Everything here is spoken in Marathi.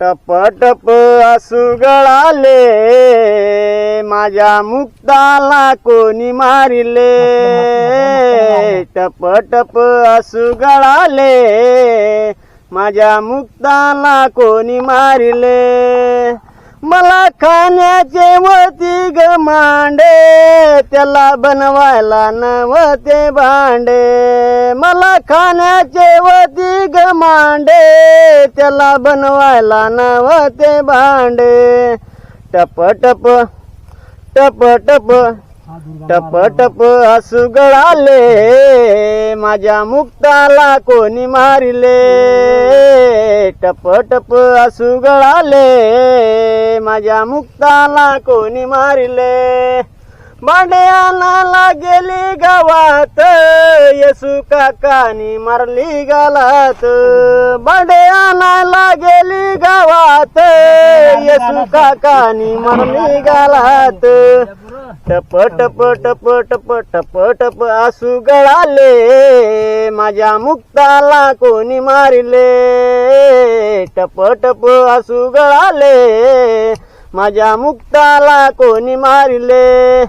टप टप असू गळाले माझ्या मुक्ताला कोणी मारिले? टप टप असू गळाले माझ्या मुक्ताला कोणी मारिले? मला खाण्याचे वती ग मांडे त्याला बनवायला नवते भांडे. मला खाण्याचे वती ग मांडे. त्याला बनवायला नवते भांडे. टप टप टप टप टप टप असू गळाले. माझ्या मुक्ताला कोणी मारिले? टप टप असू गळाले. माझ्या मुक्ताला कोणी मारिले? भांडे गेली गावात येसू काकानी मारली गालात. भांडे गेली गावात येसू काकानी मारली गालात. टप टप टप टप टप टप असू गळाले. माझ्या मुक्ताला कोणी मारिले? टप टप असू गळाले. माझ्या मुक्ताला कोणी मारिले?